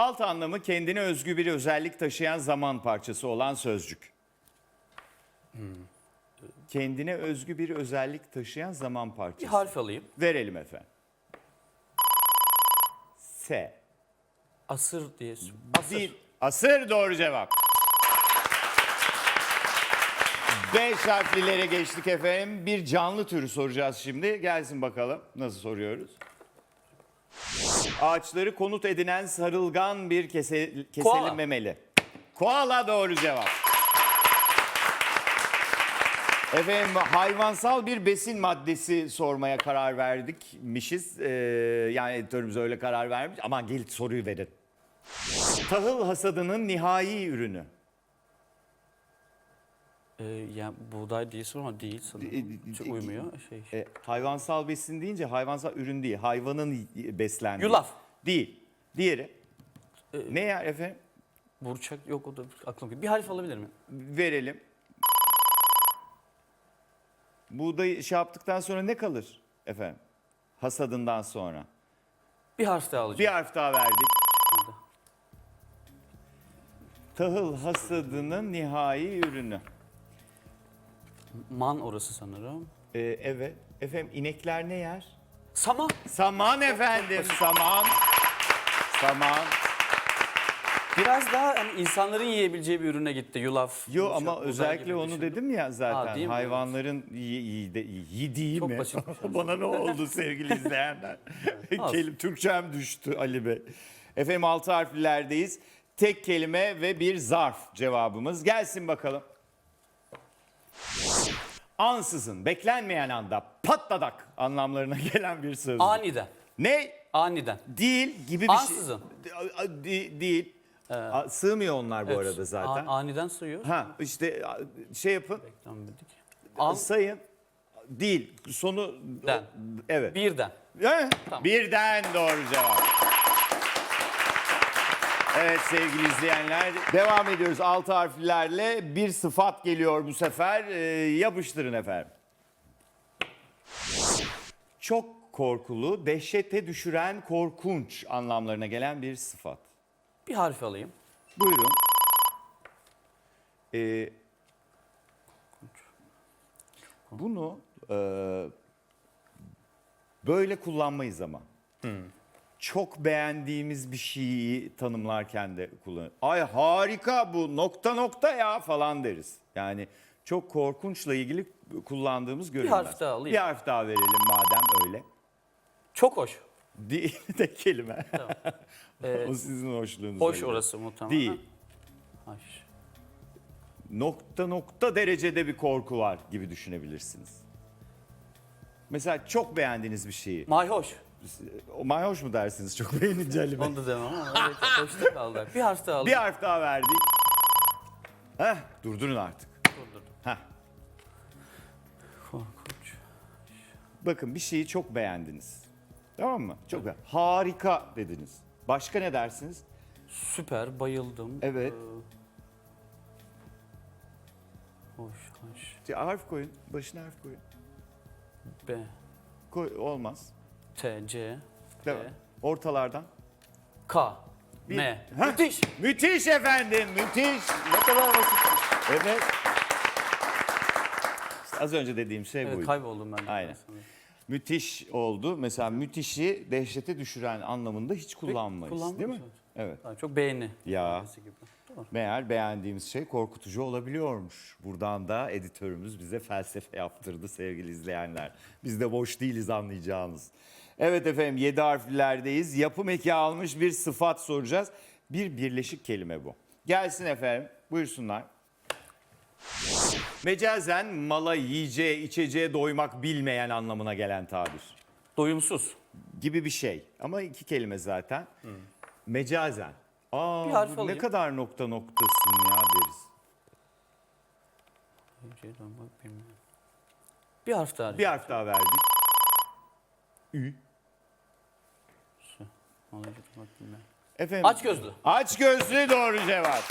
Alt anlamı kendine özgü bir özellik taşıyan zaman parçası olan sözcük. Kendine özgü bir özellik taşıyan zaman Bir parçası. harf alayım. Verelim efendim. S. Asır diye. Asır. Değil. Asır doğru cevap. Beş harflilere geçtik efendim. Bir canlı türü soracağız şimdi. Gelsin bakalım nasıl soruyoruz. Ağaçları konut edinen sarılgan bir kese, Koala. memeli. Koala doğru cevap. Efendim hayvansal bir besin maddesi sormaya karar verdikmişiz. Ee, yani editörümüz öyle karar vermiş. Ama gel soruyu verin. Tahıl hasadının nihai ürünü. Ee, yani buğday değilsin ama değil sanırım. Çok uymuyor. Şey. E, hayvansal besin deyince hayvansal ürün değil. Hayvanın beslendiği. Yulaf. Değil. Diğeri. ne yer efendim? Burçak yok o da geliyor. Bir harf alabilir miyim? Verelim. Buğdayı şey yaptıktan sonra ne kalır efendim? Hasadından sonra. Bir harf daha Bir alacağım. harf daha verdik. Burada. Tahıl hasadının nihai ürünü. Man orası sanırım. Ee, evet. Efendim inekler ne yer? Sama. Saman efendim, saman. Saman. Biraz daha hani insanların yiyebileceği bir ürüne gitti. Yulaf. Yo burçak, ama buğday özellikle gibi onu düşündüm. dedim ya Ha, zaten. değil mi? Hayvanların yi- yi- de- yediği Çok mi? aslında. Bana ne oldu sevgili izleyenler? Kelim Türkçem düştü Ali Bey. Efendim altı harflilerdeyiz. Tek kelime ve bir zarf cevabımız. Gelsin bakalım. Ansızın, beklenmeyen anda patladak anlamlarına gelen bir söz. Aniden. Ne? Aniden. Değil gibi bir Ansızın. şey. Di- değil. A- Sığmıyor onlar bu arada zaten. A- aniden sayıyor. Ha işte şey yapın. Beklenmedik. An, Sayın. Değil. Sonu Den. evet. birden. Tamam. Birden doğru cevap. Evet sevgili izleyenler devam ediyoruz altı harflerle bir sıfat geliyor bu sefer Ee, yapıştırın efendim. Çok korkulu, dehşete düşüren korkunç anlamlarına gelen bir sıfat. Bir harf alayım. Buyurun. Ee, bunu e, böyle kullanmayız ama. Çok beğendiğimiz bir şeyi tanımlarken de kullan. Ay harika bu nokta nokta ya falan deriz. Yani çok korkunçla ilgili kullandığımız görünmez. harf daha alayım. Bir harf daha verelim madem öyle. Çok hoş. Değil de kelime. Ee, o sizin hoşluğunuz. hoş orası muhtemelen. Değil. Hoş. nokta nokta derecede bir korku var gibi düşünebilirsiniz. Mesela çok beğendiğiniz bir şeyi. Mayhoş. Mayhoş mu dersiniz çok beğenince Ali Bey? Onu da demem ama evet, hoşta kaldı. Bir harf daha Bir alayım. harf daha verdik. Heh, durdurun artık. Durdurdum. Heh. Korkunç. Bakın bir şeyi çok beğendiniz. Tamam mı? Çok be- Harika dediniz. Başka ne dersiniz? Süper, bayıldım. Evet. Ee, hoş, hoş. Harf koyun. Başına harf koyun. B, Koy, olmaz. T, C, Devam. B, Ortalardan. K, Bir- M. Heh. Müthiş. Müthiş efendim, müthiş. Ne kadar basit. Evet. İşte az önce dediğim şey Evet, buydu. kayboldum ben. de. Aynen. müthiş oldu. Mesela müthişi dehşete düşüren anlamında hiç kullanmayız. değil mi? evet. Evet. Ha, Çok beğeni. Ya. ifadesi Gibi. Doğru. Meğer beğendiğimiz şey korkutucu olabiliyormuş. Buradan da editörümüz bize felsefe yaptırdı sevgili izleyenler. Biz de boş değiliz anlayacağınız. Evet efendim 7 harflerdeyiz. Yapım eki almış bir sıfat soracağız. Bir birleşik kelime bu. Gelsin efendim buyursunlar. Mecazen mala yiyeceğe içeceğe doymak bilmeyen anlamına gelen tabir. Doyumsuz. gibi bir şey. Ama iki kelime zaten. Mecazen. Aa, Bir harf bu ne alayım. kadar nokta noktasın ya deriz. Bir harf daha. Bir harf daha verdik. Ü. Alıcı durmak bilmem. Efendim. Aç gözlü. Aç gözlü doğru cevap.